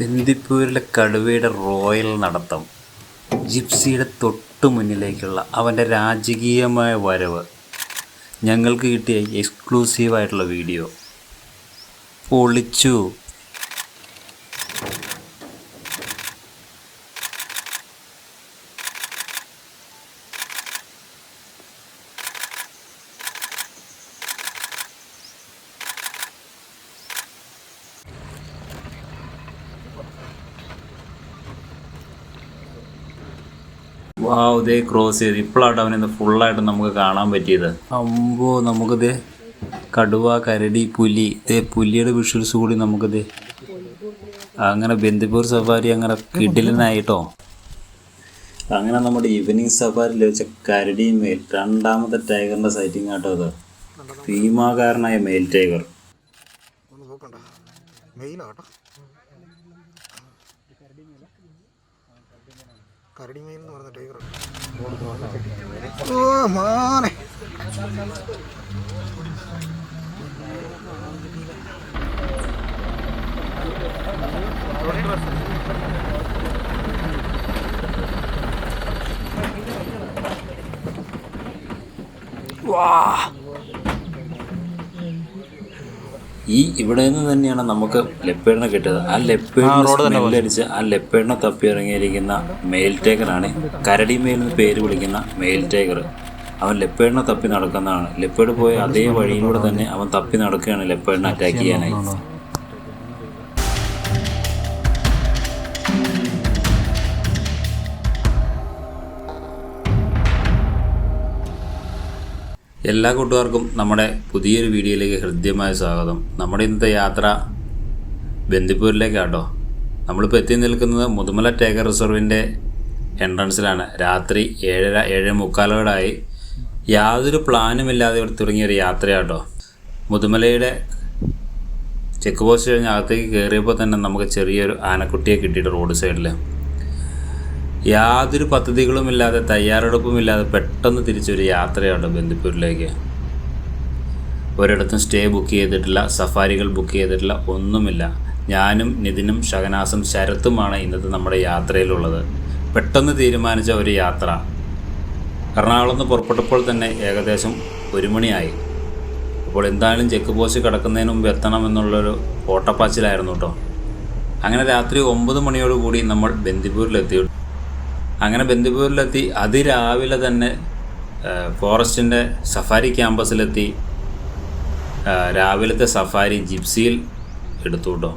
ബന്ദിപ്പൂരിലെ കടുവയുടെ റോയൽ നടത്തം ജിപ്സിയുടെ തൊട്ടു മുന്നിലേക്കുള്ള അവന്റെ രാജകീയമായ വരവ്. ഞങ്ങൾക്ക് കിട്ടിയ എക്സ്ക്ലൂസീവായിട്ടുള്ള വീഡിയോ. പൊളിച്ചു. വാവ് ദേ ക്രോസ് ചെയ്ത് ഇപ്പോഴാണ് അവനിന്ന് ഫുള്ളായിട്ട് നമുക്ക് കാണാൻ പറ്റിയത്. അമ്പോ നമുക്കിത് കടുവ കരടി പുലി. ഇതേ പുലിയുടെ വിഷ്വൽസ് കൂടി നമുക്കിത് അങ്ങനെ ബന്ദിപ്പൂർ സഫാരി അങ്ങനെ കിടിലനായിട്ടോ. അങ്ങനെ നമ്മുടെ ഈവനിങ് സഫാരിയിൽ വെച്ച കരടി മെയിൽ രണ്ടാമത്തെ ടൈഗറിന്റെ സൈറ്റിംഗ് ആട്ടോ അത്. ഭീമാകാരനായ മെയിൽ ടൈഗർ മെയിലാട്ടോ കരടി മീൻ എന്ന് പറഞ്ഞ ടൈഗർ ഓ മാനെ. ഈ ഇവിടെ നിന്ന് തന്നെയാണ് നമുക്ക് ലെപ്പേഡിനെ കിട്ടിയത്. ആ ലെപ്പേടിനടിച്ച് ആ ലെപ്പേഡിനെ തപ്പി ഇറങ്ങിയിരിക്കുന്ന മെയിൽ ടേക്കറാണ് കരടി മെയിൽ എന്ന് പേര് വിളിക്കുന്ന മെയിൽ ടേക്കർ അവൻ ലെപ്പേഡിനെ തപ്പി നടക്കുന്നതാണ്. ലെപ്പേഡ് പോയ അതേ വഴിയിലൂടെ തന്നെ അവൻ തപ്പി നടക്കുകയാണ് ലെപ്പേഡിനെ അറ്റാക്ക് ചെയ്യാനായി. എല്ലാ കൂട്ടുകാർക്കും നമ്മുടെ പുതിയൊരു വീഡിയോയിലേക്ക് ഹൃദ്യമായ സ്വാഗതം. നമ്മുടെ ഇന്നത്തെ യാത്ര ബന്ദിപ്പൂരിലേക്കാട്ടോ. നമ്മളിപ്പോൾ എത്തി നിൽക്കുന്നത് മുതുമല ടൈഗർ റിസർവിന്റെ എൻട്രൻസിലാണ്. രാത്രി ഏഴര ഏഴ് മുക്കാലോടായി യാതൊരു പ്ലാനുമില്ലാതെ ഇവിടെ തുടങ്ങിയ ഒരു യാത്രയാട്ടോ. മുതുമലയുടെ ചെക്ക് പോസ്റ്റ് കഴിഞ്ഞ് അകത്തേക്ക് കയറിയപ്പോൾ തന്നെ നമുക്ക് ചെറിയൊരു ആനക്കുട്ടിയെ കിട്ടിയിട്ട് റോഡ് സൈഡിൽ യാതൊരു പദ്ധതികളുമില്ലാതെ തയ്യാറെടുപ്പുമില്ലാതെ പെട്ടെന്ന് തിരിച്ചൊരു യാത്രയാണ് ബന്ദിപ്പൂരിലേക്ക്. ഒരിടത്തും സ്റ്റേ ബുക്ക് ചെയ്തിട്ടില്ല സഫാരികൾ ബുക്ക് ചെയ്തിട്ടില്ല ഒന്നുമില്ല. ഞാനും നിതിനും ഷഹനാസും ശരത്തുമാണ് ഇന്നത്തെ നമ്മുടെ യാത്രയിലുള്ളത്. പെട്ടെന്ന് തീരുമാനിച്ച ഒരു യാത്ര. എറണാകുളം നിന്ന് പുറപ്പെട്ടപ്പോൾ തന്നെ ഏകദേശം ഒരു മണിയായി. അപ്പോൾ എന്തായാലും ചെക്ക് പോസ്റ്റ് കിടക്കുന്നതിന് മുമ്പ് എത്തണം എന്നുള്ളൊരു ഓട്ടപ്പാച്ചിലായിരുന്നു കേട്ടോ അങ്ങനെ രാത്രി ഒമ്പത് മണിയോടുകൂടി നമ്മൾ ബന്ദിപ്പൂരിലെത്തി അങ്ങനെ ബന്ദിപ്പൂരിലെത്തി അതിരാവിലെ തന്നെ ഫോറസ്റ്റിന്റെ സഫാരി ക്യാമ്പസിലെത്തി. രാവിലത്തെ സഫാരി ജിപ്സിയിൽ എടുത്തു കേട്ടോ.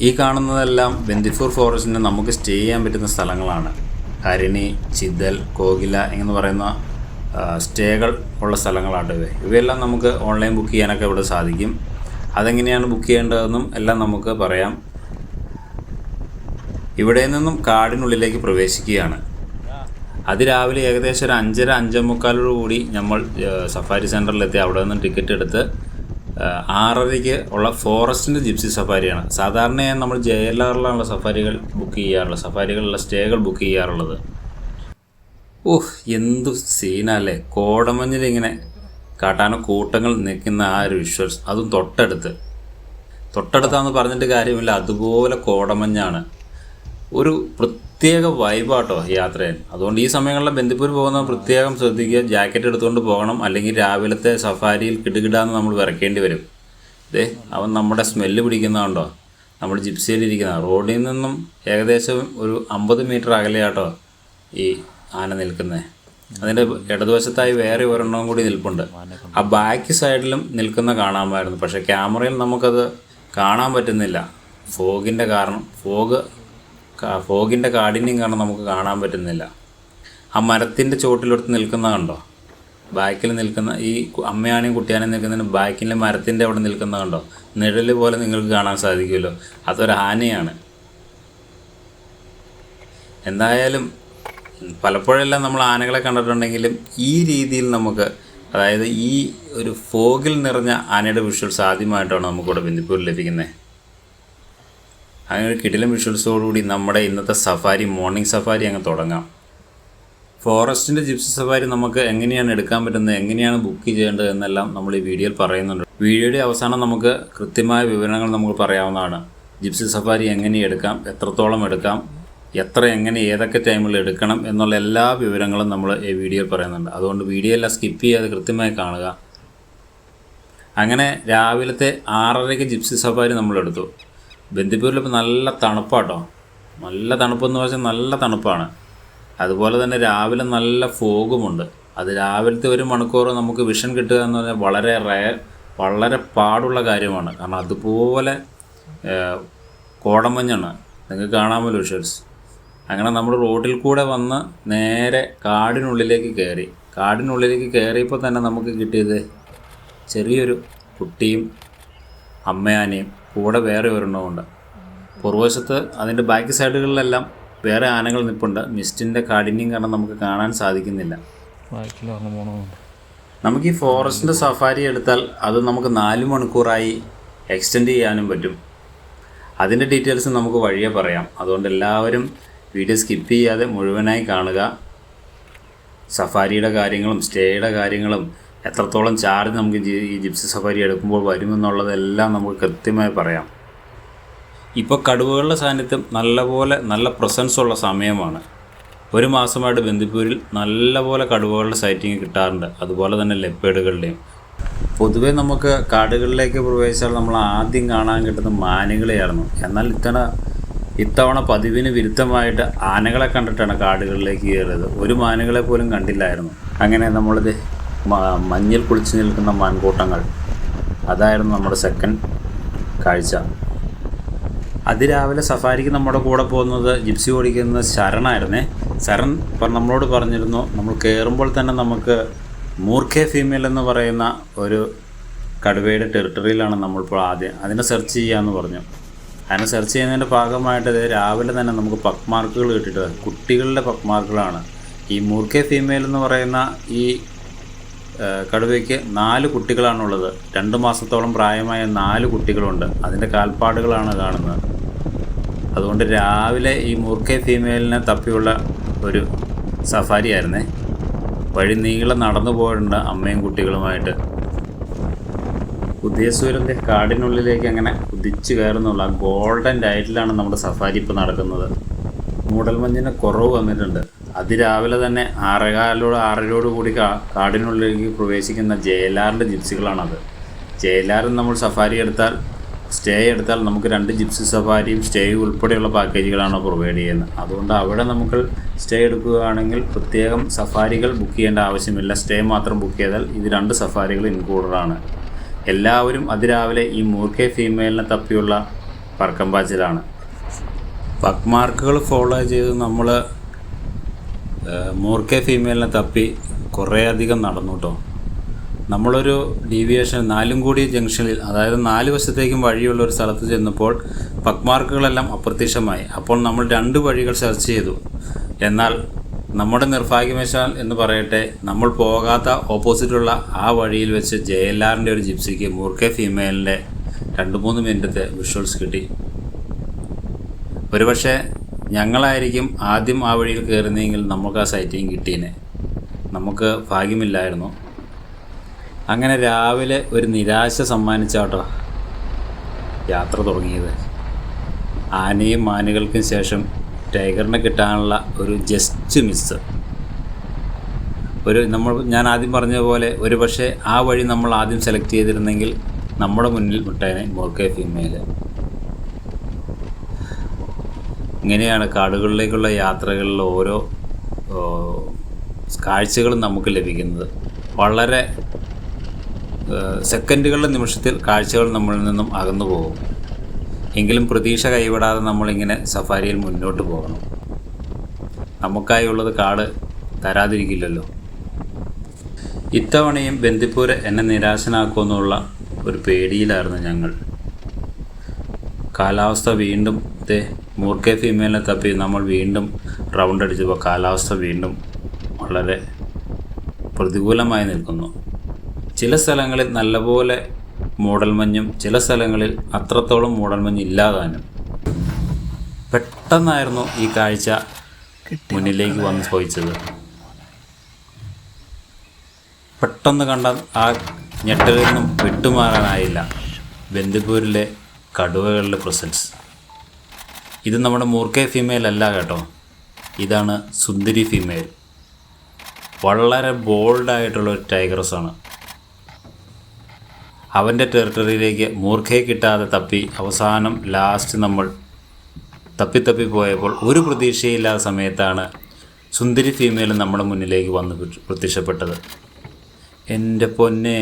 ഈ കാണുന്നതെല്ലാം ബന്ദിപ്പൂർ ഫോറസ്റ്റിന് നമുക്ക് സ്റ്റേ ചെയ്യാൻ പറ്റുന്ന സ്ഥലങ്ങളാണ്. ഹരിണി ചിതൽ കോകില എന്ന് പറയുന്ന സ്റ്റേകൾ ഉള്ള സ്ഥലങ്ങളാണ് ഇവ. ഇവയെല്ലാം നമുക്ക് ഓൺലൈൻ ബുക്ക് ചെയ്യാനൊക്കെ ഇവിടെ സാധിക്കും. അതെങ്ങനെയാണ് ബുക്ക് ചെയ്യേണ്ടതെന്നും എല്ലാം നമുക്ക് പറയാം. ഇവിടെ നിന്നും കാടിനുള്ളിലേക്ക് പ്രവേശിക്കുകയാണ്. അതിരാവിലെ ഏകദേശം ഒരു അഞ്ചര അഞ്ചേ മുക്കാലോട് കൂടി നമ്മൾ സഫാരി സെന്ററിലെത്തി അവിടെ നിന്ന് ടിക്കറ്റ് എടുത്ത് ആറരയ്ക്ക് ഉള്ള ഫോറസ്റ്റിന്റെ ജിപ്സി സഫാരിയാണ്. സാധാരണയായി നമ്മൾ ജെ എൽ ആറിലാണുള്ള സഫാരികൾ ബുക്ക് ചെയ്യാറുള്ളത്. സഫാരികളുള്ള സ്റ്റേകൾ ബുക്ക് ചെയ്യാറുള്ളത്. ഓഹ് എന്തു സീനല്ലേ. കോടമഞ്ഞിലിങ്ങനെ കാട്ടാന കൂട്ടങ്ങൾ നിൽക്കുന്ന ആ ഒരു വിഷ്വൽസ്. അതും തൊട്ടടുത്ത്. തൊട്ടടുത്താന്ന് പറഞ്ഞിട്ട് കാര്യമില്ല. അതുപോലെ കോടമഞ്ഞാണ്. ഒരു പ്രത്യേക വൈബാട്ടോ യാത്രയിൽ. അതുകൊണ്ട് ഈ സമയങ്ങളിൽ ബന്ദിപ്പൂർ പോകുന്ന പ്രത്യേകം ശ്രദ്ധിക്കുക. ജാക്കറ്റ് എടുത്തുകൊണ്ട് പോകണം. അല്ലെങ്കിൽ രാവിലത്തെ സഫാരിയിൽ കിടുകിടാന്ന് നമ്മൾ വിറക്കേണ്ടി വരും. ദേ അവൻ നമ്മുടെ സ്മെല്ല് പിടിക്കുന്നതുണ്ടോ നമ്മൾ ജിപ്സിയിലിരിക്കുന്ന റോഡിൽ നിന്നും ഏകദേശം ഒരു അമ്പത് മീറ്റർ അകലെയാട്ടോ ഈ ആന നിൽക്കുന്നത് അതിന്റെ ഇടതുവശത്തായി വേറെ ഒരെണ്ണവും കൂടി നിൽപ്പുണ്ട്. ആ ബാക്ക് സൈഡിലും നിൽക്കുന്ന കാണാമായിരുന്നു. പക്ഷേ ക്യാമറയിൽ നമുക്കത് കാണാൻ പറ്റുന്നില്ല. ഫോഗിന്റെ കാരണം. ഫോഗ് ഫോഗിന്റെ കാഠിന്യം കാരണം നമുക്ക് കാണാൻ പറ്റുന്നില്ല. ആ മരത്തിന്റെ ചോട്ടിലെടുത്ത് നിൽക്കുന്ന കണ്ടോ? ബാക്കിൽ നിൽക്കുന്ന ഈ അമ്മയാണെയും കുട്ടിയാണെയും നിൽക്കുന്നതിന് ബാക്കിലെ മരത്തിന്റെ അവിടെ നിൽക്കുന്ന കണ്ടോ? നിഴൽ പോലെ നിങ്ങൾക്ക് കാണാൻ സാധിക്കുമല്ലോ. അതൊരു ആനയാണ്. എന്തായാലും പലപ്പോഴെല്ലാം നമ്മൾ ആനകളെ കണ്ടിട്ടുണ്ടെങ്കിലും ഈ രീതിയിൽ നമുക്ക് അതായത് ഈ ഒരു ഫോഗിൽ നിറഞ്ഞ ആനയുടെ വിഷ്വൽസ് ആദ്യമായിട്ടാണ് നമുക്കിവിടെ ബന്ദിപ്പൂരിൽ ലഭിക്കുന്നത്. അങ്ങനെ ഒരു കിടിലം വിഷ്വൽസോടുകൂടി നമ്മുടെ ഇന്നത്തെ സഫാരി മോർണിംഗ് സഫാരി അങ്ങ് തുടങ്ങാം. ഫോറസ്റ്റിന്റെ ജിപ്സി സഫാരി നമുക്ക് എങ്ങനെയാണ് എടുക്കാൻ പറ്റുന്നത് എങ്ങനെയാണ് ബുക്ക് ചെയ്യേണ്ടത് എന്നെല്ലാം നമ്മൾ ഈ വീഡിയോയിൽ പറയുന്നുണ്ട്. വീഡിയോയുടെ അവസാനം നമുക്ക് കൃത്യമായ വിവരങ്ങൾ നമുക്ക് പറയാവുന്നതാണ്. ജിപ്സി സഫാരി എങ്ങനെ എടുക്കാം എത്രത്തോളം എടുക്കാം എത്ര എങ്ങനെ ഏതൊക്കെ ടൈമിൽ എടുക്കണം എന്നുള്ള എല്ലാ വിവരങ്ങളും നമ്മൾ ഈ വീഡിയോയിൽ പറയുന്നുണ്ട്. അതുകൊണ്ട് വീഡിയോ എല്ലാം സ്കിപ്പ് ചെയ്യാതെ കൃത്യമായി കാണുക. അങ്ങനെ രാവിലത്തെ ആറരയ്ക്ക് ജിപ്സി സഫാരി നമ്മളെടുത്തു ബന്ദിപ്പൂരിൽ ഇപ്പോൾ നല്ല തണുപ്പാട്ടോ. നല്ല തണുപ്പെന്ന് വെച്ചാൽ നല്ല തണുപ്പാണ്. അതുപോലെ തന്നെ രാവിലെ നല്ല ഫോഗുമുണ്ട്. അത് രാവിലത്തെ ഒരു മണിക്കൂർ നമുക്ക് വിഷൻ കിട്ടുക എന്ന് പറഞ്ഞാൽ വളരെ റയർ വളരെ പാടുള്ള കാര്യമാണ്. കാരണം അതുപോലെ കോടമഞ്ഞാണ്. നിങ്ങൾക്ക് കാണാമല്ലോ വിഷ്വൽസ്. അങ്ങനെ നമ്മൾ റോഡിൽ കൂടെ വന്ന് നേരെ കാടിനുള്ളിലേക്ക് കയറി. കാടിനുള്ളിലേക്ക് കയറിയപ്പോൾ തന്നെ നമുക്ക് കിട്ടിയത് ചെറിയൊരു കുട്ടിയും അമ്മയാനയും കൂടെ വേറെ ഒരെണ്ണമുണ്ട് പുറവശത്ത് അതിന്റെ ബാക്കി സൈഡുകളിലെല്ലാം വേറെ ആനകൾ നിൽപ്പുണ്ട് മിസ്റ്റിന്റെ കാഠിന്യം കാരണം നമുക്ക് കാണാൻ സാധിക്കുന്നില്ല. നമുക്ക് ഈ ഫോറസ്റ്റിന്റെ സഫാരി എടുത്താൽ അത് നമുക്ക് നാല് മണിക്കൂറായി എക്സ്റ്റെൻഡ് ചെയ്യാനും പറ്റും. അതിന്റെ ഡീറ്റെയിൽസ് നമുക്ക് വഴിയെ പറയാം. അതുകൊണ്ട് എല്ലാവരും വീഡിയോ സ്കിപ്പ് ചെയ്യാതെ മുഴുവനായി കാണുക. സഫാരിയുടെ കാര്യങ്ങളും സ്റ്റേയുടെ കാര്യങ്ങളും എത്രത്തോളം ചാർജ് നമുക്ക് ഈ ജിപ്സി സഫാരി എടുക്കുമ്പോൾ വരുമെന്നുള്ളതെല്ലാം നമുക്ക് കൃത്യമായി പറയാം. ഇപ്പോൾ കടുവകളുടെ സാന്നിധ്യം നല്ലപോലെ നല്ല പ്രസൻസ് ഉള്ള സമയമാണ്. ഒരു മാസമായിട്ട് ബന്ദിപ്പൂരിൽ നല്ലപോലെ കടുവകളുടെ സൈറ്റിങ് കിട്ടാറുണ്ട്. അതുപോലെ തന്നെ ലെപ്പേഡുകളുടെയും. പൊതുവെ നമുക്ക് കാടുകളിലേക്ക് പ്രവേശിച്ചാൽ നമ്മൾ ആദ്യം കാണാൻ കിട്ടുന്ന മാനുകളെയായിരുന്നു. എന്നാൽ ഇത്തവണ ഇത്തവണ പതിവിന് വിരുദ്ധമായിട്ട് ആനകളെ കണ്ടിട്ടാണ് കാടുകളിലേക്ക് കയറിയത്. ഒരു മാനുകളെ പോലും കണ്ടില്ലായിരുന്നു. അങ്ങനെ നമ്മളിത് മഞ്ഞിൽ കുളിച്ചു നിൽക്കുന്ന മാൻകൂട്ടങ്ങൾ. അതായിരുന്നു നമ്മുടെ സെക്കൻഡ് കാഴ്ച. അതിരാവിലെ സഫാരിക്ക് നമ്മുടെ കൂടെ പോകുന്നത് ജിപ്സി ഓടിക്കുന്ന ശരണായിരുന്നേ. ശരൺ നമ്മളോട് പറഞ്ഞിരുന്നു നമ്മൾ കയറുമ്പോൾ തന്നെ നമുക്ക് മൂർഖെ ഫീമെയിൽ എന്ന് പറയുന്ന ഒരു കടുവയുടെ ടെറിട്ടറിയിലാണ് നമ്മളിപ്പോൾ ആദ്യം. അതിനെ സെർച്ച് ചെയ്യാമെന്ന് പറഞ്ഞു. അതിനെ സെർച്ച് ചെയ്യുന്നതിന്റെ ഭാഗമായിട്ട് രാവിലെ തന്നെ നമുക്ക് പക്ക് മാർക്കുകൾ കിട്ടിയിട്ടുണ്ട്. കുട്ടികളുടെ പക്ക് മാർക്കുകളാണ് ഈ മൂർഖെ ഫീമെയിൽ എന്ന് പറയുന്ന ഈ കടുവയ്ക്ക് നാല് കുട്ടികളാണുള്ളത്. രണ്ട് മാസത്തോളം പ്രായമായ നാല് കുട്ടികളുണ്ട്. അതിന്റെ കാൽപ്പാടുകളാണ് കാണുന്നത്. അതുകൊണ്ട് രാവിലെ ഈ മൂർഖെ ഫീമെയിലിനെ തപ്പിയുള്ള ഒരു സഫാരി ആയിരുന്നേ വഴി നീളം നടന്നു പോയിട്ടുണ്ട് അമ്മയും കുട്ടികളുമായിട്ട്. ഉദയസൂര്യന്റെ കാടിനുള്ളിലേക്ക് അങ്ങനെ കുതിച്ചു കയറുന്നുള്ള ഗോൾഡൻ ലൈറ്റിലാണ് നമ്മുടെ സഫാരി ഇപ്പോൾ നടക്കുന്നത്. മൂടൽമഞ്ഞിന് കുറവ് വന്നിട്ടുണ്ട്. അതിരാവിലെ തന്നെ ആറേകാലോട് ആറരയോട് കൂടി കാ- കാടിനുള്ളിലേക്ക് പ്രവേശിക്കുന്ന ജയലാറിന്റെ ജിപ്സികളാണത്. ജയലാറിൽ നമ്മൾ സഫാരി എടുത്താൽ സ്റ്റേ എടുത്താൽ നമുക്ക് രണ്ട് ജിപ്സി സഫാരിയും സ്റ്റേയും ഉൾപ്പെടെയുള്ള പാക്കേജുകളാണ് പ്രൊവൈഡ് ചെയ്യുന്നത്. അതുകൊണ്ട് അവിടെ നമുക്ക് സ്റ്റേ എടുക്കുകയാണെങ്കിൽ പ്രത്യേകം സഫാരികൾ ബുക്ക് ചെയ്യേണ്ട ആവശ്യമില്ല. സ്റ്റേ മാത്രം ബുക്ക് ചെയ്താൽ ഇത് രണ്ട് സഫാരികൾ ഇൻക്ലൂഡഡാണ് എല്ലാവരും അതിരാവിലെ ഈ മൂർഖെ ഫീമെയിലിനെ തപ്പിയുള്ള പറക്കമ്പാച്ചിലാണ് പക്മാർക്കുകൾ ഫോളോ ചെയ്ത് നമ്മൾ മൂർഖെ ഫീമെയിലിനെ തപ്പി കുറേയധികം നടന്നു കേട്ടോ നമ്മളൊരു ഡീവിയേഷൻ നാലും കൂടി ജംഗ്ഷനിൽ അതായത് നാല് വശത്തേക്കും വഴിയുള്ള ഒരു സ്ഥലത്ത് ചെന്നപ്പോൾ പക്മാർക്കുകളെല്ലാം അപ്രത്യക്ഷമായി. അപ്പോൾ നമ്മൾ രണ്ട് വഴികൾ സെർച്ച് ചെയ്തു. എന്നാൽ നമ്മുടെ നിർഭാഗ്യവശാൽ എന്ന് പറയട്ടെ നമ്മൾ പോകാത്ത ഓപ്പോസിറ്റുള്ള ആ വഴിയിൽ വെച്ച് ജെ എൽ ആറിന്റെ ഒരു ജിപ്സിക്ക് മൂർക്കെ ഫീമെയിലിന്റെ രണ്ട് മൂന്ന് മിനിറ്റത്തെ വിഷ്വൽസ് കിട്ടി. ഒരുപക്ഷെ ഞങ്ങളായിരിക്കും ആദ്യം ആ വഴിയിൽ കയറുന്നതെങ്കിൽ നമുക്ക് ആ സൈറ്റിങ് കിട്ടിയേനെ നമുക്ക് ഭാഗ്യമില്ലായിരുന്നു. അങ്ങനെ രാവിലെ ഒരു നിരാശ സമ്മാനിച്ചാട്ടോ യാത്ര തുടങ്ങിയത്. ആനയും മാനുകൾക്കും ശേഷം ടൈഗറിനെ കിട്ടാനുള്ള ഒരു ജസ്റ്റ് മിസ് ഒരു നമ്മൾ ഞാൻ ആദ്യം പറഞ്ഞതുപോലെ പോലെ ഒരു പക്ഷേ ആ വഴി നമ്മൾ ആദ്യം സെലക്ട് ചെയ്തിരുന്നെങ്കിൽ നമ്മുടെ മുന്നിൽ മുട്ടേനെ മോർക്കെ ഫീമെയിൽ ഇങ്ങനെയാണ് കാടുകളിലേക്കുള്ള യാത്രകളിൽ ഓരോ കാഴ്ചകളും നമുക്ക് ലഭിക്കുന്നത്. വളരെ സെക്കൻഡുകളുടെ നിമിഷത്തിൽ കാഴ്ചകൾ നമ്മളിൽ നിന്നും അകന്നു പോകും. എങ്കിലും പ്രതീക്ഷ കൈവിടാതെ നമ്മളിങ്ങനെ സഫാരിയിൽ മുന്നോട്ട് പോകണം. നമുക്കായുള്ളത് കാട് തരാതിരിക്കില്ലല്ലോ. ഇത്തവണയും ബന്ദിപ്പൂര് എന്നെ നിരാശനാക്കുമെന്നുള്ള ഒരു പേടിയിലായിരുന്നു ഞങ്ങൾ. കാലാവസ്ഥ വീണ്ടും ഇതേ മൂർഖെ ഫീമെയിലിനെ തപ്പി നമ്മൾ വീണ്ടും റൗണ്ട് അടിച്ചപ്പോൾ കാലാവസ്ഥ വീണ്ടും വളരെ പ്രതികൂലമായി നിൽക്കുന്നു. ചില സ്ഥലങ്ങളിൽ നല്ലപോലെ മൂടൽമഞ്ഞും ചില സ്ഥലങ്ങളിൽ അത്രത്തോളം മൂടൽമഞ്ഞ് ഇല്ലാതാനും. പെട്ടെന്നായിരുന്നു ഈ കാഴ്ച മുന്നിലേക്ക് വന്ന് ചോദിച്ചത്. പെട്ടെന്ന് കണ്ട ആ ഞെട്ടലിൽ നിന്നും വിട്ടുമാറാനായില്ല. ബന്ദിപ്പൂരിലെ കടുവകളുടെ പ്രസൻസ് ഇത് നമ്മുടെ മൂർഖെ ഫീമെയിൽ അല്ല കേട്ടോ. ഇതാണ് സുന്ദരി ഫീമെയിൽ വളരെ ബോൾഡായിട്ടുള്ള ഒരു ടൈഗറസാണ് അവന്റെ ടെറിട്ടറിയിലേക്ക് മൂർഖയെ കിട്ടാതെ തപ്പി അവസാനം ലാസ്റ്റ് നമ്മൾ തപ്പി തപ്പി പോയപ്പോൾ ഒരു പ്രതീക്ഷയില്ലാത്ത സമയത്താണ് സുന്ദരി ഫീമെയിൽ നമ്മുടെ മുന്നിലേക്ക് വന്ന് പ്ര- പ്രത്യക്ഷപ്പെട്ടത്. എന്റെ പൊന്നെ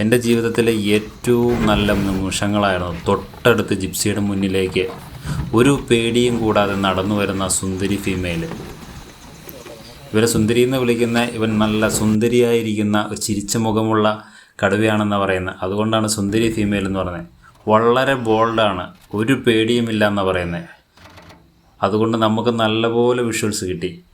എന്റെ ജീവിതത്തിലെ ഏറ്റവും നല്ല നിമിഷങ്ങളായിരുന്നു തൊട്ടടുത്ത് ജിപ്സിയുടെ മുന്നിലേക്ക് ഒരു പേടിയും കൂടാതെ നടന്നു വരുന്ന സുന്ദരി ഫീമെയിൽ ഇവരെ സുന്ദരി എന്ന് വിളിക്കുന്ന ഇവൻ നല്ല സുന്ദരിയായിരിക്കുന്ന ഒരു ചിരിച്ച മുഖമുള്ള കടുവയാണെന്ന് പറയുന്നത്. അതുകൊണ്ടാണ് സുന്ദരി ഫീമെയിൽ എന്ന് പറയുന്നത്. വളരെ ബോൾഡാണ് ഒരു പേടിയുമില്ല എന്ന് പറയുന്നത്. അതുകൊണ്ട് നമുക്ക് നല്ലപോലെ വിഷ്വൽസ് കിട്ടി.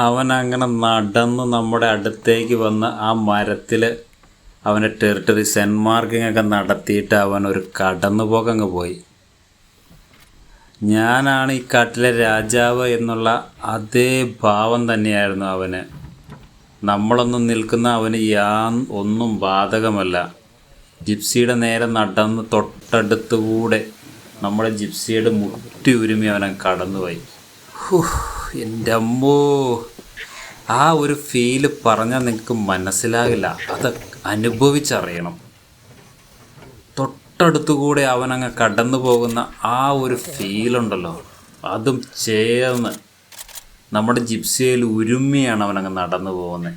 അവൻ അങ്ങനെ നടന്ന് നമ്മുടെ അടുത്തേക്ക് വന്ന് ആ മരത്തിൽ അവന്റെ ടെറിട്ടറി സെൻ ഒക്കെ നടത്തിയിട്ട് അവൻ ഒരു കടന്നുപോക്കങ്ങ് പോയി. ഞാനാണ് ഈ കാട്ടിലെ രാജാവ് എന്നുള്ള അതേ ഭാവം തന്നെയായിരുന്നു അവന്. നമ്മളൊന്നും നിൽക്കുന്ന അവന് യാ ഒന്നും ബാധകമല്ല. ജിപ്സിയുടെ നേരെ നടന്ന് തൊട്ടടുത്തുകൂടെ നമ്മുടെ ജിപ്സിയുടെ മുട്ടി ഉരുമി അവനെ കടന്നുപോയി. എന്റെ അമ്മോ. ആ ഒരു ഫീൽ പറഞ്ഞാൽ നിങ്ങൾക്ക് മനസ്സിലാകില്ല. അത് അനുഭവിച്ചറിയണം. തൊട്ടടുത്തുകൂടെ അവനങ്ങ് കടന്നു പോകുന്ന ആ ഒരു ഫീലുണ്ടല്ലോ അതും ചേർന്ന് നമ്മുടെ ജിപ്സിയിൽ ഉരുമ്മിയാണ് അവനങ്ങ് നടന്നു പോകുന്നത്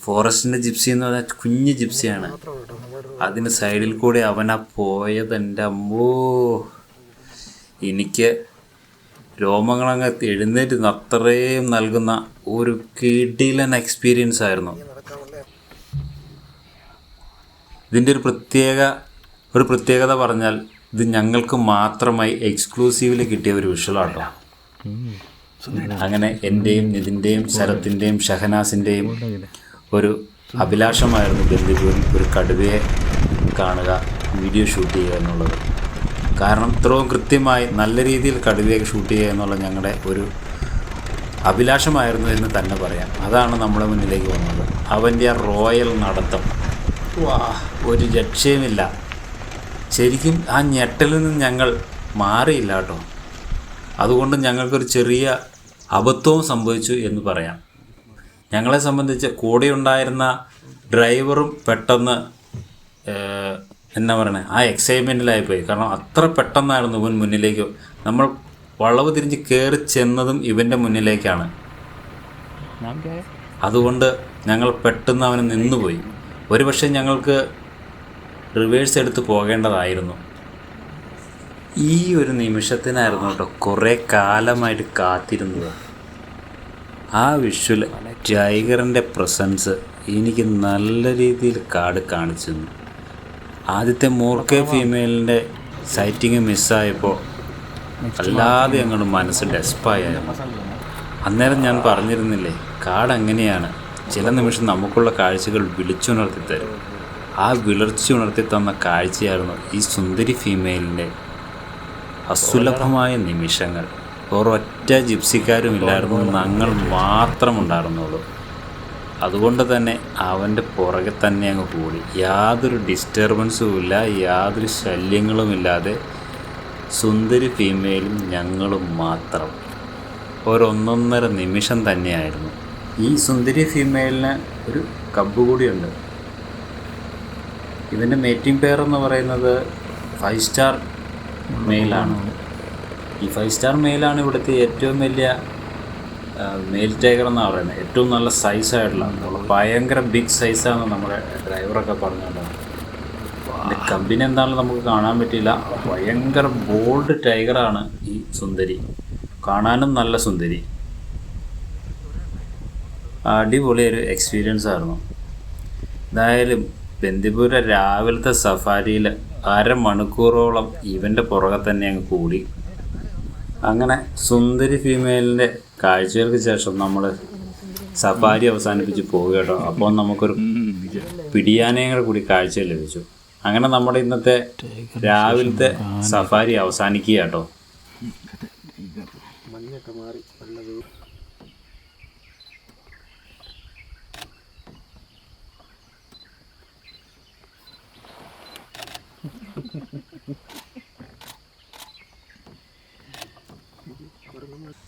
ഫോറസ്റ്റിന്റെ ജിപ്സി എന്ന് പറഞ്ഞാൽ കുഞ്ഞ് ജിപ്സിയാണ്. അതിന് സൈഡിൽ കൂടെ അവനാ പോയത് എന്റെ അമ്മോ. എനിക്ക് രോമങ്ങളങ്ങ് എഴുന്നേറ്റ് അത്രയും നൽകുന്ന ഒരു കിടിലൻ എക്സ്പീരിയൻസ് ആയിരുന്നു. ഇതിന്റെ ഒരു പ്രത്യേക ഒരു പ്രത്യേകത പറഞ്ഞാൽ ഇത് ഞങ്ങൾക്ക് മാത്രമായി എക്സ്ക്ലൂസീവിൽ കിട്ടിയ ഒരു വിഷ്വലാട്ടോ അങ്ങനെ എന്റെയും നിതിന്റെയും ശരത്തിന്റെയും ഷഹനാസിന്റെയും ഒരു അഭിലാഷമായിരുന്നു ബന്ദിപൂരിൽ ഒരു കടുവയെ കാണുക വീഡിയോ ഷൂട്ട് ചെയ്യുക എന്നുള്ളത്. കാരണം ഇത്രയും കൃത്യമായി നല്ല രീതിയിൽ കടുവയെ ഷൂട്ട് ചെയ്യുക എന്നുള്ള ഞങ്ങളുടെ ഒരു അഭിലാഷമായിരുന്നു എന്ന് തന്നെ പറയാം. അതാണ് നമ്മുടെ മുന്നിലേക്ക് വന്നത്. അവന്റെ ആ റോയൽ നടത്തം. വാ. ഒരു രക്ഷയുമില്ല ശരിക്കും ആ ഞെട്ടലിൽ നിന്ന് ഞങ്ങൾ മാറിയില്ല കേട്ടോ. അതുകൊണ്ട് ഞങ്ങൾക്കൊരു ചെറിയ അബദ്ധവും സംഭവിച്ചു എന്ന് പറയാം. ഞങ്ങളെ സംബന്ധിച്ച് കൂടെയുണ്ടായിരുന്ന ഡ്രൈവറും പെട്ടെന്ന് എന്നാ പറയണേ? ആ എക്സൈറ്റ്മെന്റിലായിപ്പോയി കാരണം അത്ര പെട്ടെന്നായിരുന്നു ഇവൻ മുന്നിലേക്ക് നമ്മൾ വളവ് തിരിഞ്ഞ് കയറി ചെന്നതും ഇവന്റെ മുന്നിലേക്കാണ്. അതുകൊണ്ട് ഞങ്ങൾ പെട്ടെന്ന് അവന് നിന്നുപോയി. ഒരുപക്ഷെ ഞങ്ങൾക്ക് റിവേഴ്സ് എടുത്ത് പോകേണ്ടതായിരുന്നു. ഈ ഒരു നിമിഷത്തിനായിരുന്നു കേട്ടോ കുറേ കാലമായിട്ട് കാത്തിരുന്നത്. ആ വിഷ്വൽ ടൈഗറിന്റെ പ്രസൻസ് എനിക്ക് നല്ല രീതിയിൽ കാട് കാണിച്ചു ആദ്യത്തെ മൂർക്കെ ഫീമെയിലിന്റെ സൈറ്റിങ് മിസ്സായപ്പോൾ അല്ലാതെ അങ്ങോട്ട് മനസ്സ് ഡെസ്പായ അന്നേരം ഞാൻ പറഞ്ഞിരുന്നില്ലേ കാട് അങ്ങനെയാണ്. ചില നിമിഷം നമുക്കുള്ള കാഴ്ചകൾ വിളിച്ചുണർത്തി തരും. ആ വിളർച്ച ഉണർത്തി തന്ന കാഴ്ചയായിരുന്നു ഈ സുന്ദരി ഫീമെയിലിന്റെ അസുലഭമായ നിമിഷങ്ങൾ. ഒരൊറ്റ ജിപ്സിക്കാരും ഇല്ലായിരുന്നു ഞങ്ങൾ മാത്രമുണ്ടായിരുന്നുള്ളൂ അതുകൊണ്ട് തന്നെ അവന്റെ പുറകെ തന്നെ അങ്ങ് കൂടി. യാതൊരു ഡിസ്റ്റർബൻസും ഇല്ല യാതൊരു ശല്യങ്ങളും ഇല്ലാതെ സുന്ദരി ഫീമെയിലും ഞങ്ങളും മാത്രം. ഒരൊന്നൊന്നര നിമിഷം തന്നെയായിരുന്നു. ഈ സുന്ദരി ഫീമെയിലിന് ഒരു കബ് കൂടിയുണ്ട്. ഇതിന്റെ മേറ്റിംഗ് പെയർ എന്ന് പറയുന്നത് ഫൈവ് സ്റ്റാർ മെയിലാണ് ഈ ഫൈവ് സ്റ്റാർ മെയിലാണ് ഇവിടുത്തെ ഏറ്റവും വലിയ മെയിൽ ടൈഗർ എന്നാണ് പറയുന്നത് ഏറ്റവും നല്ല സൈസായിട്ടുള്ള ഭയങ്കര ബിഗ് സൈസാണ് നമ്മുടെ ഡ്രൈവറൊക്കെ പറഞ്ഞുകൊണ്ടാണ് ഇതിന്റെ കമ്പനി എന്താണെന്ന് നമുക്ക് കാണാൻ പറ്റിയില്ല. ഭയങ്കര ബോൾഡ് ടൈഗറാണ് ഈ സുന്ദരി. കാണാനും നല്ല സുന്ദരി. അടിപൊളി ഒരു എക്സ്പീരിയൻസ് ആയിരുന്നു. എന്തായാലും ബന്ദിപൂര രാവിലത്തെ സഫാരിയിൽ അരമണിക്കൂറോളം ഇവന്റെ പുറകെ തന്നെ അങ്ങ് കൂടി. അങ്ങനെ സുന്ദരി ഫീമെയിലിന്റെ കാഴ്ചകൾക്ക് ശേഷം നമ്മൾ സഫാരി അവസാനിപ്പിച്ച് പോവുക കേട്ടോ. അപ്പോൾ നമുക്കൊരു പിടിയാനയുടെ കൂടി കാഴ്ച ലഭിച്ചു. അങ്ങനെ നമ്മുടെ ഇന്നത്തെ രാവിലത്തെ സഫാരി അവസാനിക്കുക കേട്ടോ.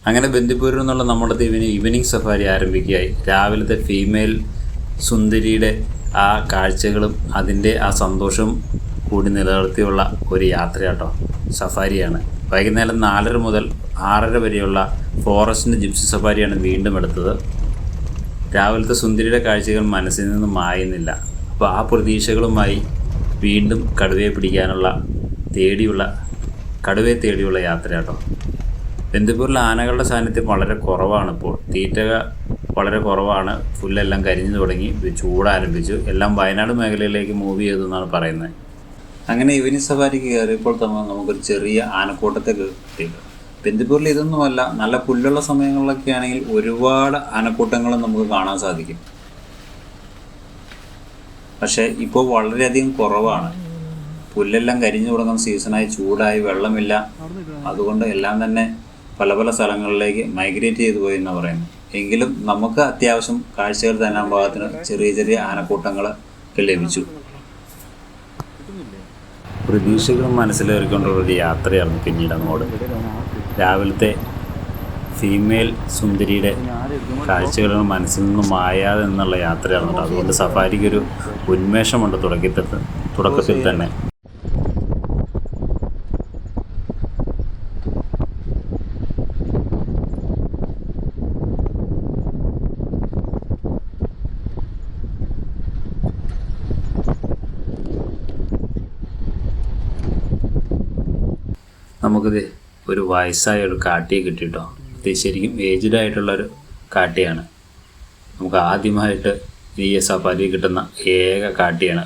അങ്ങനെ ബന്ദിപ്പൂരിൽ നിന്നുള്ള നമ്മുടെ ദീപിന് ഈവനിങ് സഫാരി ആരംഭിക്കുകയായി. രാവിലത്തെ ഫീമെയിൽ സുന്ദരിയുടെ ആ കാഴ്ചകളും അതിന്റെ ആ സന്തോഷവും കൂടി നിലനിർത്തിയുള്ള ഒരു യാത്രയാട്ടോ. സഫാരിയാണ്. വൈകുന്നേരം നാലര മുതൽ ആറര വരെയുള്ള ഫോറസ്റ്റിന്റെ ജിപ്സി സഫാരിയാണ് വീണ്ടും എടുത്തത്. രാവിലത്തെ സുന്ദരിയുടെ കാഴ്ചകൾ മനസ്സിൽ നിന്ന് മായുന്നില്ല. അപ്പോൾ ആ പ്രതീക്ഷകളുമായി വീണ്ടും കടുവയെ പിടിക്കാനുള്ള തേടിയുള്ള കടുവയെ തേടിയുള്ള യാത്രയാട്ടോ. ബന്ദിപ്പൂരിൽ ആനകളുടെ സാന്നിധ്യം വളരെ കുറവാണ് ഇപ്പോൾ. തീറ്റ വളരെ കുറവാണ്. പുല്ലെല്ലാം കരിഞ്ഞു തുടങ്ങി. ചൂട് ആരംഭിച്ചു എല്ലാം വയനാട് മേഖലയിലേക്ക് മൂവ് ചെയ്തു എന്നാണ് പറയുന്നത്. അങ്ങനെ ഇവനി സവാരിക്ക് കയറിയപ്പോൾ തന്നെ നമുക്കൊരു ചെറിയ ആനക്കൂട്ടത്തെ കിട്ടി ബന്ദിപ്പൂരിൽ ഇതൊന്നുമല്ല നല്ല പുല്ലുള്ള സമയങ്ങളിലൊക്കെ ആണെങ്കിൽ ഒരുപാട് ആനക്കൂട്ടങ്ങൾ നമുക്ക് കാണാൻ സാധിക്കും. പക്ഷേ ഇപ്പോൾ വളരെയധികം കുറവാണ്. പുല്ലെല്ലാം കരിഞ്ഞു തുടങ്ങുന്ന സീസണായി ചൂടായി വെള്ളമില്ല. അതുകൊണ്ട് എല്ലാം തന്നെ പല പല സ്ഥലങ്ങളിലേക്ക് മൈഗ്രേറ്റ് ചെയ്തു പോയി എന്ന് പറയുന്നു. എങ്കിലും നമുക്ക് അത്യാവശ്യം കാഴ്ചകൾ തന്നാൻ ഭാഗത്തിന് ചെറിയ ചെറിയ ആനക്കൂട്ടങ്ങൾ ലഭിച്ചു. പ്രതീക്ഷകളും മനസ്സിലേറിക്കൊണ്ടുള്ള ഒരു യാത്രയാണ് പിന്നീട് അങ്ങോട്ട്. രാവിലത്തെ ഫീമെയിൽ സുന്ദരിയുടെ കാഴ്ചകൾ മനസ്സിൽ നിന്നും മായാതെ എന്നുള്ള യാത്രയാണ് അതുകൊണ്ട് അതുകൊണ്ട് സഫാരിക്കൊരു ഉന്മേഷമുണ്ട് തുടക്കത്തിൽ തുടക്കത്തിൽ തന്നെ. നമുക്കിത് ഒരു വയസ്സായ ഒരു കാട്ടിയെ കിട്ടിയിട്ടോ. ഇത് ശരിക്കും ഏജ്ഡ് ആയിട്ടുള്ള ഒരു കാട്ടിയാണ്. നമുക്ക് ആദ്യമായിട്ട് ആ സഫാരി കിട്ടുന്ന ഏക കാട്ടിയാണ്.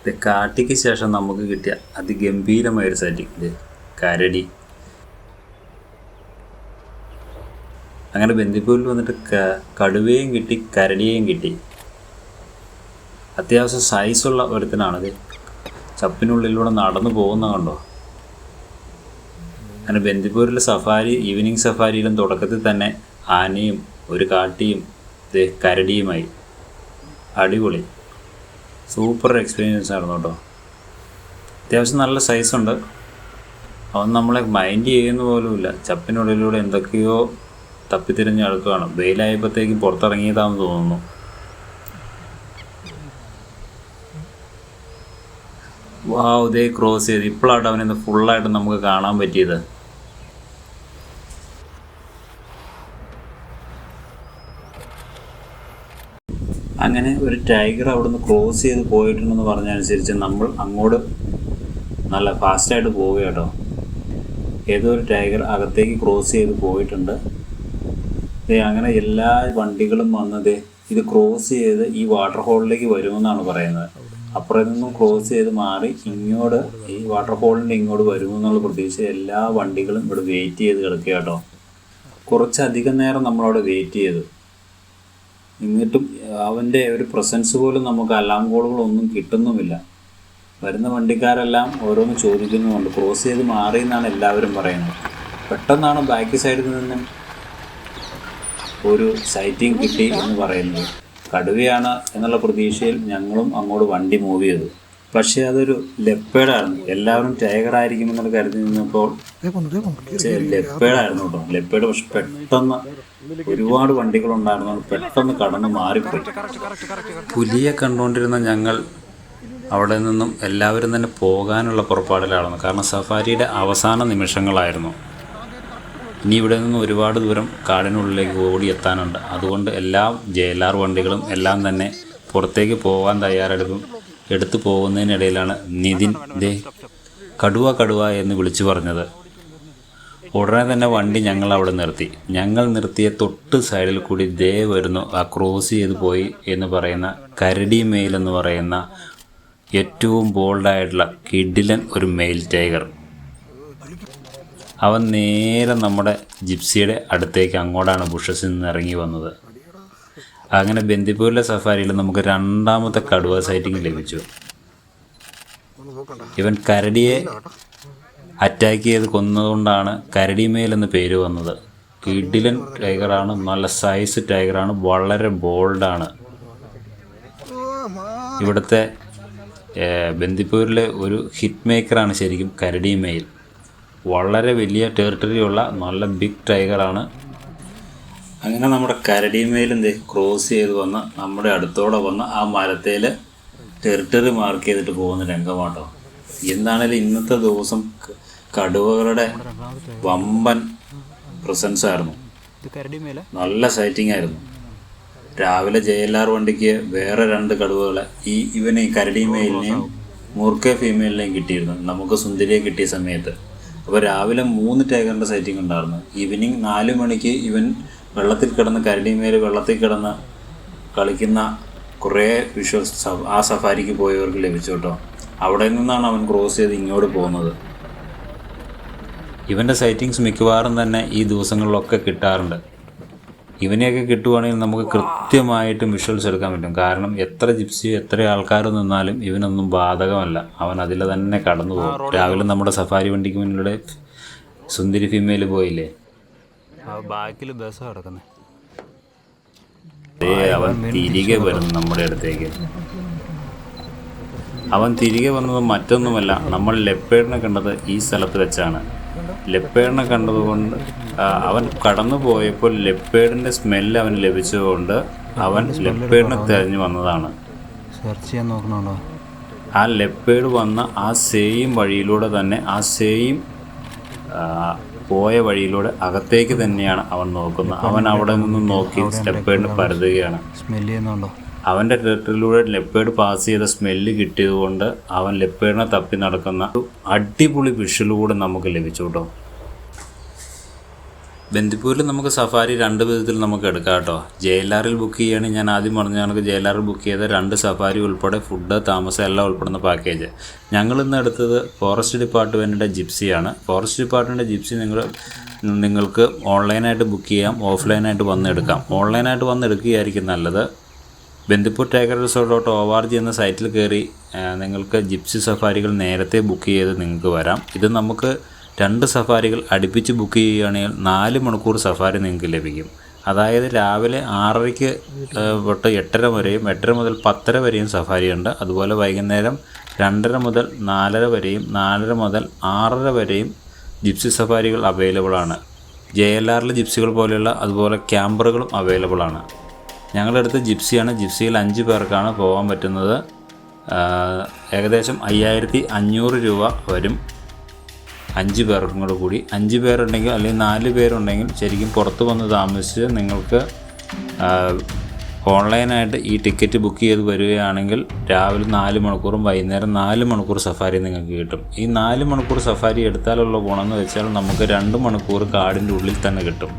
ഇത് കാട്ടിക്ക് ശേഷം നമുക്ക് കിട്ടിയ അതിഗംഭീരമായൊരു സെറ്റിംഗ് ഇത് കരടി. അങ്ങനെ ബന്ദിപ്പൂരിൽ വന്നിട്ട് കടുവയും കിട്ടി കരടിയെയും കിട്ടി. അത്യാവശ്യം സൈസുള്ള ഒരുത്തനാണിത് ചപ്പിനുള്ളിലൂടെ നടന്നു പോകുന്ന കണ്ടോ? അങ്ങനെ ബന്ദിപ്പൂരിലെ സഫാരി ഈവനിങ് സഫാരിയിലും തുടക്കത്തിൽ തന്നെ ആനയും ഒരു കാട്ടിയും ഇത് കരടിയുമായി. അടിപൊളി. സൂപ്പർ എക്സ്പീരിയൻസ് ആയിരുന്നു കേട്ടോ. അത്യാവശ്യം നല്ല സൈസുണ്ട് അവൻ നമ്മളെ മൈൻഡ് ചെയ്യുന്ന പോലുമില്ല ചപ്പിനുള്ളിലൂടെ എന്തൊക്കെയോ തപ്പിത്തിരിഞ്ഞ് നടക്കുകയാണ് വെയിലായപ്പോഴത്തേക്കും പുറത്തിറങ്ങിയതാണെന്ന് തോന്നുന്നു. വാ ഇതേ ക്രോസ് ചെയ്ത്. ഇപ്പോഴാണ് അവനെന്ന് ഫുള്ളായിട്ട് നമുക്ക് കാണാൻ പറ്റിയത്. അങ്ങനെ ഒരു ടൈഗർ അവിടുന്ന് ക്രോസ് ചെയ്ത് പോയിട്ടുണ്ടെന്ന് പറഞ്ഞനുസരിച്ച് നമ്മൾ അങ്ങോട്ട് നല്ല ഫാസ്റ്റായിട്ട് പോവുക കേട്ടോ. ഏതോ ഒരു ടൈഗർ അകത്തേക്ക് ക്രോസ് ചെയ്ത് പോയിട്ടുണ്ട്. അങ്ങനെ എല്ലാ വണ്ടികളും വന്നത് ഇത് ക്രോസ് ചെയ്ത് ഈ വാട്ടർ ഹോളിലേക്ക് വരുമെന്നാണ് പറയുന്നത്. അപ്പുറത്തു നിന്നും ക്രോസ് ചെയ്ത് മാറി ഇങ്ങോട്ട് ഈ വാട്ടർ ഹോളിന്റെ ഇങ്ങോട്ട് വരുമെന്നുള്ള പ്രതീക്ഷ എല്ലാ വണ്ടികളും ഇവിടെ വെയിറ്റ് ചെയ്ത് കിടക്കുക കേട്ടോ. കുറച്ചധികം നേരം നമ്മളവിടെ വെയിറ്റ് ചെയ്തു. എന്നിട്ടും അവന്റെ ഒരു പ്രസൻസ് പോലും നമുക്ക് അലാം കോളുകളൊന്നും കിട്ടുന്നുമില്ല. വരുന്ന വണ്ടിക്കാരെല്ലാം ഓരോന്ന് ചോദിക്കുന്നുമുണ്ട്. ക്രോസ് ചെയ്ത് മാറി എന്നാണ് എല്ലാവരും പറയുന്നത്. പെട്ടെന്നാണ് ബാക്ക് സൈഡിൽ നിന്നും ഒരു സൈറ്റിംഗ് കിട്ടി എന്ന് പറയുന്നത്. കടുവയാണ് എന്നുള്ള പ്രതീക്ഷയിൽ ഞങ്ങളും അങ്ങോട്ട് വണ്ടി മൂവ് ചെയ്തു. പക്ഷേ അതൊരു ലെപ്പേഡായിരുന്നു എല്ലാവരും ടൈഗർ ആയിരിക്കുമെന്നുള്ള കരുതി നിന്നപ്പോൾ ലെപ്പേഡായിരുന്നു കേട്ടോ. ലെപ്പേഡ് പക്ഷെ പെട്ടെന്ന് ഒരുപാട് വണ്ടികളുണ്ടായിരുന്നു പെട്ടെന്ന് കടന്ന് മാറിപ്പോയി. പുലിയെ കണ്ടുകൊണ്ടിരുന്ന ഞങ്ങൾ അവിടെ നിന്നും എല്ലാവരും തന്നെ പോകാനുള്ള പുറപ്പാടിലായിരുന്നു. കാരണം സഫാരിയുടെ അവസാന നിമിഷങ്ങളായിരുന്നു. ഇനി ഇവിടെ നിന്ന് ഒരുപാട് ദൂരം കാടിനുള്ളിലേക്ക് ഓടി എത്താനുണ്ട്. അതുകൊണ്ട് എല്ലാ ജെ എൽ ആർ വണ്ടികളും എല്ലാം തന്നെ പുറത്തേക്ക് പോകാൻ തയ്യാറെടുക്കും. എടുത്തു പോകുന്നതിനിടയിലാണ് നിതിൻ ദേ കടുവ കടുവ എന്ന് വിളിച്ചു പറഞ്ഞത്. ഉടനെ തന്നെ വണ്ടി ഞങ്ങൾ അവിടെ നിർത്തി. ഞങ്ങൾ നിർത്തിയ തൊട്ട് സൈഡിൽ കൂടി ദേ വരുന്നു ആ ക്രോസ് ചെയ്ത് പോയി എന്ന് പറയുന്ന കരടി മെയിൽ എന്ന് പറയുന്ന ഏറ്റവും ബോൾഡായിട്ടുള്ള കിഡിലൻ ഒരു മെയിൽ ടൈഗർ അവൻ നേരെ നമ്മുടെ ജിപ്സിയുടെ അടുത്തേക്ക് അങ്ങോട്ടാണ് ബുഷസിൽ നിന്ന് ഇറങ്ങി വന്നത്. അങ്ങനെ ബന്ദിപ്പൂരിലെ സഫാരിയിൽ നമുക്ക് രണ്ടാമത്തെ കടുവ സൈറ്റിംഗ് ലഭിച്ചു. ഇവൻ കരടിയെ അറ്റാക്ക് ചെയ്ത് കൊന്നതുകൊണ്ടാണ് കരടിമേൽ എന്ന് പേര് വന്നത്. കിഡിലൻ ടൈഗറാണ് നല്ല സൈസ് ടൈഗറാണ് വളരെ ബോൾഡാണ് ഇവിടുത്തെ ബന്ദിപ്പൂരിലെ ഒരു ഹിറ്റ് മേക്കറാണ് ശരിക്കും കരടി മെയിൽ വളരെ വലിയ ടെറിട്ടറിയുള്ള നല്ല ബിഗ് ടൈഗറാണ് അങ്ങനെ നമ്മുടെ കരടി മെയിൽ എന്ത് ക്രോസ് ചെയ്ത് വന്ന് നമ്മുടെ അടുത്തോടെ വന്ന് ആ മരത്തേൽ ടെറിട്ടറി മാർക്ക് ചെയ്തിട്ട് പോകുന്ന രംഗമാട്ടോ. എന്താണേലും ഇന്നത്തെ ദിവസം കടുവകളുടെ വമ്പൻ പ്രസൻസ് ആയിരുന്നു. നല്ല സൈറ്റിംഗ് ആയിരുന്നു. രാവിലെ ജെ എൽ ആർ വണ്ടിക്ക് വേറെ രണ്ട് കടുവകളെ ഈ ഇവനെ കരടി മെയിലിനെയും മൂർക്കെ ഫീമെയിലിനെയും കിട്ടിയിരുന്നു. നമുക്ക് സുന്ദരിയെ കിട്ടിയ സമയത്ത്. അപ്പോൾ രാവിലെ മൂന്ന് ടൈഗറിന്റെ സൈറ്റിംഗ് ഉണ്ടായിരുന്നു. ഈവനിങ് നാല് മണിക്ക് ഇവൻ വെള്ളത്തിൽ കിടന്ന് കരടി മേൽ വെള്ളത്തിൽ കിടന്ന് കളിക്കുന്ന കുറേ വിഷ്വൽസ് ആ സഫാരിക്ക് പോയവർക്ക് ലഭിച്ചു കേട്ടോ. അവിടെ നിന്നാണ് അവൻ ക്രോസ് ചെയ്ത് ഇങ്ങോട്ട് പോകുന്നത്. ഇവന്റെ സൈറ്റിങ്സ് മിക്കവാറും തന്നെ ഈ ദിവസങ്ങളിലൊക്കെ കിട്ടാറുണ്ട്. ഇവനെയൊക്കെ കിട്ടുവാണെങ്കിൽ നമുക്ക് കൃത്യമായിട്ട് വിഷ്വൽസ് എടുക്കാൻ പറ്റും. കാരണം എത്ര ജിപ്സി എത്ര ആൾക്കാർ നിന്നാലും ഇവനൊന്നും ബാധകമല്ല. അവൻ അതിൽ തന്നെ കടന്നു പോകും. രാവിലെ നമ്മുടെ സഫാരി വണ്ടിക്ക് മുന്നിലൂടെ സുന്ദരി ഫീമെയിൽ പോയില്ലേ? ബാക്കിൽ ബസ് കിടക്കുന്നത് അവൻ തിരികെ വരുന്നു നമ്മുടെ അടുത്തേക്ക്. അവൻ തിരികെ വന്നത് മറ്റൊന്നുമല്ല. നമ്മൾ ലെപ്പേഡിനെ കണ്ടത് ഈ സ്ഥലത്ത് വെച്ചാണ്. ലെപ്പേഡിനെ കണ്ടതുകൊണ്ട് അവൻ കടന്നു പോയപ്പോൾ ലെപ്പേഡിന്റെ സ്മെല്ല് അവന് ലഭിച്ചതുകൊണ്ട് അവൻ ലെപ്പേഡിനെ തിരഞ്ഞു വന്നതാണ്. സെർച്ച് ചെയ്യാൻ നോക്കണോ ആ ലെപ്പേഡ് വന്ന ആ സെയിം വഴിയിലൂടെ തന്നെ ആ സെയിം പോയ വഴിയിലൂടെ അകത്തേക്ക് തന്നെയാണ് അവൻ നോക്കുന്നത്. അവൻ അവിടെ നിന്ന് നോക്കി ലെപ്പേഡിന് പരതുകയാണ്. സ്മെല്ല് ചെയ്യുന്നുണ്ടോ? അവന്റെ ടെറിട്ടറിയിലൂടെ ലെപ്പേഡ് പാസ് ചെയ്ത സ്മെല്ല് കിട്ടിയതുകൊണ്ട് അവൻ ലെപ്പേഡിനെ തപ്പി നടക്കുന്ന അടിപൊളി വിഷലൂടെ നമുക്ക് ലഭിച്ചു കേട്ടോ. ബന്ദിപ്പൂരിൽ നമുക്ക് സഫാരി രണ്ട് വിധത്തിൽ നമുക്ക് എടുക്കാം കേട്ടോ. ജെ എൽ ആറിൽ ബുക്ക് ചെയ്യുകയാണെങ്കിൽ ഞാൻ ആദ്യം പറഞ്ഞ കണക്ക് ജെ എൽ ആറിൽ ബുക്ക് ചെയ്ത രണ്ട് സഫാരി ഉൾപ്പെടെ ഫുഡ് താമസം എല്ലാം ഉൾപ്പെടുന്ന പാക്കേജ് ഞങ്ങൾ ഇന്ന് എടുത്തത് ഫോറസ്റ്റ് ഡിപ്പാർട്ട്മെന്റിന്റെ ജിപ്സിയാണ് ഫോറസ്റ്റ് ഡിപ്പാർട്ട്മെന്റ് ജിപ്സി നിങ്ങൾ നിങ്ങൾക്ക് ഓൺലൈനായിട്ട് ബുക്ക് ചെയ്യാം ഓഫ്ലൈനായിട്ട് വന്ന് എടുക്കാം. ഓൺലൈനായിട്ട് വന്ന് എടുക്കുകയായിരിക്കും നല്ലത്. Bandipur tiger resort dot O R G എന്ന സൈറ്റിൽ കയറി നിങ്ങൾക്ക് ജിപ്സി സഫാരികൾ നേരത്തെ ബുക്ക് ചെയ്ത് നിങ്ങൾക്ക് വരാം. ഇത് നമുക്ക് രണ്ട് സഫാരികൾ അടുപ്പിച്ച് ബുക്ക് ചെയ്യുകയാണെങ്കിൽ നാല് മണിക്കൂർ സഫാരി നിങ്ങൾക്ക് ലഭിക്കും. അതായത് രാവിലെ ആറരയ്ക്ക് തൊട്ട് എട്ടര വരെയും എട്ടര മുതൽ പത്തര വരെയും സഫാരി ഉണ്ട് അതുപോലെ വൈകുന്നേരം രണ്ടര മുതൽ നാലര വരെയും നാലര മുതൽ ആറര വരെയും ജിപ്സി സഫാരികൾ അവൈലബിൾ ആണ്. ജെ എൽ ആറിലെ ജിപ്സികൾ പോലെയുള്ള അതുപോലെ ക്യാമ്പറുകളും അവൈലബിൾ ആണ്. ഞങ്ങളുടെ അടുത്ത് ജിപ്സിയാണ്. ജിപ്സിയിൽ അഞ്ച് പേർക്കാണ് പോകാൻ പറ്റുന്നത്. ഏകദേശം അയ്യായിരത്തി അഞ്ഞൂറ് രൂപ വരും. അഞ്ച് പേർക്കും കൂടെ കൂടി. അഞ്ച് പേരുണ്ടെങ്കിൽ അല്ലെങ്കിൽ നാല് പേരുണ്ടെങ്കിൽ ശരിക്കും പുറത്ത് വന്ന് താമസിച്ച് നിങ്ങൾക്ക് ഓൺലൈനായിട്ട് ഈ ടിക്കറ്റ് ബുക്ക് ചെയ്ത് വരികയാണെങ്കിൽ രാവിലെ നാല് മണിക്കൂറും വൈകുന്നേരം നാല് മണിക്കൂർ സഫാരി നിങ്ങൾക്ക് കിട്ടും. ഈ നാല് മണിക്കൂർ സഫാരി എടുത്താലുള്ള ഗുണമെന്ന് വെച്ചാൽ നമുക്ക് രണ്ട് മണിക്കൂർ കാടിന്റെ ഉള്ളിൽ തന്നെ കിട്ടും.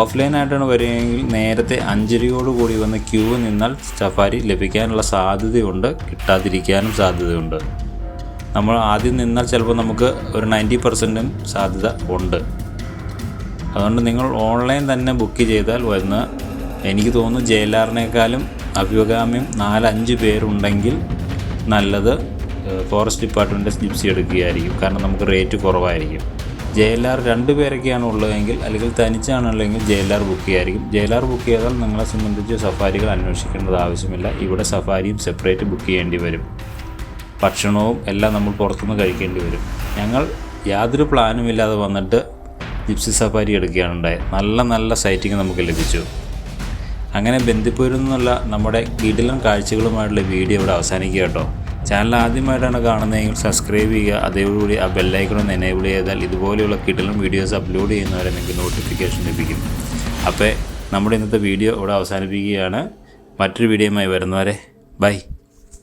ഓഫ്ലൈനായിട്ടാണ് വരികയെങ്കിൽ നേരത്തെ അഞ്ചരയോട് കൂടി വന്ന് ക്യൂ നിന്നാൽ സഫാരി ലഭിക്കാനുള്ള സാധ്യതയുണ്ട് കിട്ടാതിരിക്കാനും സാധ്യതയുണ്ട്. നമ്മൾ ആദ്യം നിന്നാൽ ചിലപ്പോൾ നമുക്ക് ഒരു നയന്റി പെർസെന്റും സാധ്യത ഉണ്ട്. അതുകൊണ്ട് നിങ്ങൾ ഓൺലൈൻ തന്നെ ബുക്ക് ചെയ്താൽ വന്ന് എനിക്ക് തോന്നുന്നു ജെ എൽ ആറിനേക്കാളും അഭികാമ്യം നാലഞ്ച് പേരുണ്ടെങ്കിൽ നല്ലത് ഫോറസ്റ്റ് ഡിപ്പാർട്ട്മെന്റ് ജിപ്സി എടുക്കുകയായിരിക്കും. കാരണം നമുക്ക് റേറ്റ് കുറവായിരിക്കും. ജെ എൽ ആർ രണ്ട് പേരൊക്കെയാണ് ഉള്ളതെങ്കിൽ അല്ലെങ്കിൽ തനിച്ചാണുള്ളതെങ്കിൽ ജെ എൽ ആർ ബുക്ക് ചെയ്യായിരിക്കും. ജെ എൽ ആർ ബുക്ക് ചെയ്താൽ നിങ്ങളെ സംബന്ധിച്ച് സഫാരികൾ അന്വേഷിക്കേണ്ടത് ആവശ്യമില്ല. ഇവിടെ സഫാരിയും സെപ്പറേറ്റ് ബുക്ക് ചെയ്യേണ്ടി വരും. ഭക്ഷണവും എല്ലാം നമ്മൾ പുറത്തുനിന്ന് കഴിക്കേണ്ടി വരും. ഞങ്ങൾ യാതൊരു പ്ലാനും ഇല്ലാതെ വന്നിട്ട് ജിപ്സി സഫാരി എടുക്കുകയാണ് ഉണ്ടായത്. നല്ല നല്ല സൈറ്റിങ് നമുക്ക് ലഭിച്ചു. അങ്ങനെ ബന്ദിപ്പൂരിൽ നിന്നുള്ള നമ്മുടെ കിടിലൻ കാഴ്ചകളുമായിട്ടുള്ള വീഡിയോ ഇവിടെ അവസാനിക്കുക കേട്ടോ. ചാനൽ ആദ്യമായിട്ടാണ് കാണുന്നതെങ്കിൽ സബ്സ്ക്രൈബ് ചെയ്യുക. അതേപോലെ ആ ബെല്ലൈക്കൺ ഒന്ന് എനേബിൾ ചെയ്താൽ ഇതുപോലെയുള്ള കിട്ടലും വീഡിയോസ് അപ്ലോഡ് ചെയ്യുന്നവരെ നിങ്ങൾക്ക് നോട്ടിഫിക്കേഷൻ ലഭിക്കും. അപ്പോൾ നമ്മുടെ ഇന്നത്തെ വീഡിയോ ഇവിടെ അവസാനിപ്പിക്കുകയാണ്. മറ്റൊരു വീഡിയോയുമായി വരുന്നവരെ ബൈ